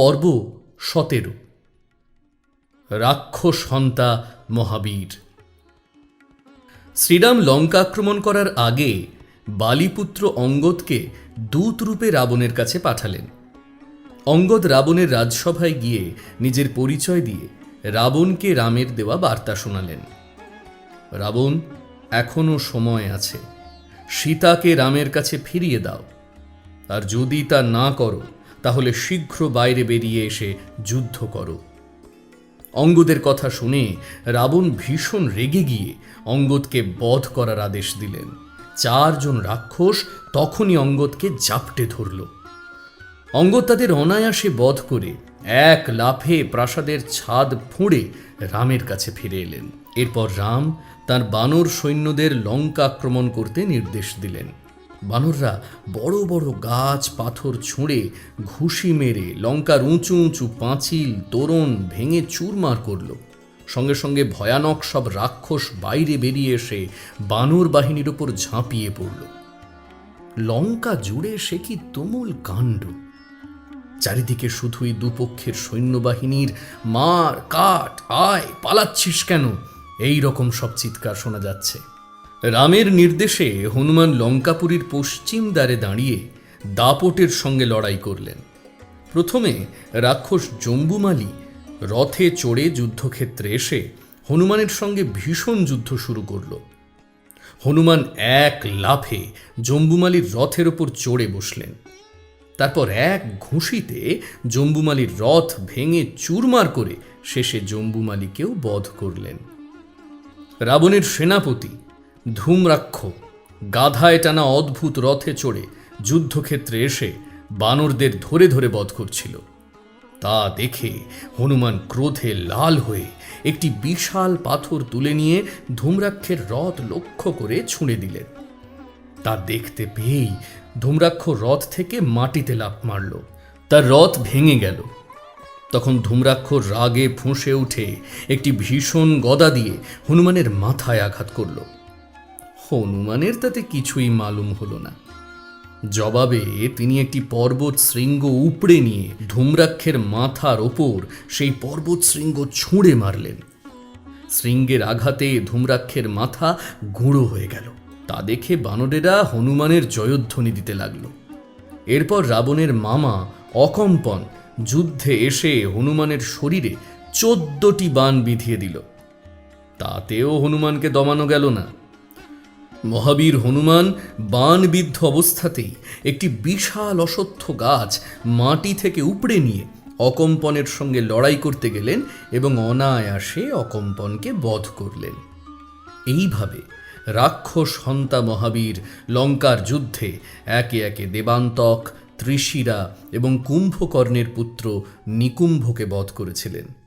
পর্ব সতেরো। রাক্ষস হন্তা মহাবীর। শ্রীরাম লঙ্কা আক্রমণ করার আগে বালিপুত্র অঙ্গদকে দূত রূপে রাবণের কাছে পাঠালেন। অঙ্গদ রাবণের রাজসভায় গিয়ে নিজের পরিচয় দিয়ে রাবণকে রামের দেওয়া বার্তা শোনালেন। রাবণ, এখনও সময় আছে। সীতাকে রামের কাছে ফিরিয়ে দাও। আর যদি তা না করো তাহলে শীঘ্র বাইরে বেরিয়ে এসে যুদ্ধ করো। অঙ্গদের কথা শুনে রাবণ ভীষণ রেগে গিয়ে অঙ্গদকে বধ করার আদেশ দিলেন। চারজন রাক্ষস তখনই অঙ্গদকে জাপটে ধরল। অঙ্গদ তাদের অনায়াসে বধ করে এক লাফে প্রাসাদের ছাদ ফুঁড়ে রামের কাছে ফিরে এলেন। এরপর রাম তার বানর সৈন্যদের লঙ্কা আক্রমণ করতে নির্দেশ দিলেন। বানররা বড় বড় গাছ, পাথর ছুঁড়ে ঘুষি মেরে লঙ্কার উঁচু উঁচু পাঁচিল, তোরণ ভেঙে চুরমার করল। সঙ্গে সঙ্গে ভয়ানক সব রাক্ষস বাইরে বেরিয়ে এসে বানর বাহিনীর উপর ঝাঁপিয়ে পড়ল। লঙ্কা জুড়ে সে কি তুমুল কাণ্ড? চারিদিকে শুধুই দুপক্ষের সৈন্যবাহিনীর, মার, কাট, আয়, পালাচ্ছিস কেন? এই রকম সব চিৎকার শোনা যাচ্ছে। রামের নির্দেশে হনুমান লঙ্কাপুরীর পশ্চিম দ্বারে দাঁড়িয়ে দাপটের সঙ্গে লড়াই করলেন। প্রথমে রাক্ষস জম্বুমালি রথে চড়ে যুদ্ধক্ষেত্রে এসে হনুমানের সঙ্গে ভীষণ যুদ্ধ শুরু করল। হনুমান এক লাফে জম্বুমালির রথের ওপর চড়ে বসলেন। তারপর এক ঘুষিতে জম্বুমালির রথ ভেঙে চুরমার করে শেষে জম্বুমালিকেও বধ করলেন। রাবণের সেনাপতি ধূমরাক্ষ, গাধায় টানা অদ্ভুত রথে চড়ে যুদ্ধক্ষেত্রে এসে বানরদের ধরে ধরে বধ করছিল। তা দেখে হনুমান ক্রোধে লাল হয়ে একটি বিশাল পাথর তুলে নিয়ে ধূমরাক্ষের রথ লক্ষ্য করে ছুঁড়ে দিলেন। তা দেখতে পেয়েই ধূম্রাক্ষ রথ থেকে মাটিতে লাফ মারল। তার রথ ভেঙে গেল। তখন ধূম্রাক্ষ রাগে ফুঁসে উঠে একটি ভীষণ গদা দিয়ে হনুমানের মাথায় আঘাত করল। হনুমানের তাতে কিছুই মালুম হলো না। জবাবে তিনি একটি পর্বত শৃঙ্গ উপড়ে নিয়ে ধূম্রাক্ষের মাথার ওপর সেই পর্বত শৃঙ্গ ছুঁড়ে মারলেন। শৃঙ্গের আঘাতে ধূম্রাক্ষের মাথা গুঁড়ো হয়ে গেল। তা দেখে বানরেরা হনুমানের জয়ধ্বনি দিতে লাগল। এরপর রাবণের মামা অকম্পন যুদ্ধে এসে হনুমানের শরীরে চোদ্দটি বান বিধিয়ে দিল। তাতেও হনুমানকে দমানো গেল না। মহাবীর হনুমান বানবিদ্ধ অবস্থাতেই একটি বিশাল অশ্বত্থ গাছ মাটি থেকে উপড়ে নিয়ে অকম্পনের সঙ্গে লড়াই করতে গেলেন এবং অনায়াসে অকম্পনকে বধ করলেন। এইভাবে রাক্ষস হন্তা মহাবীর লঙ্কার যুদ্ধে একে একে দেবান্তক, ত্রিশিরা এবং কুম্ভকর্ণের পুত্র নিকুম্ভকে বধ করেছিলেন।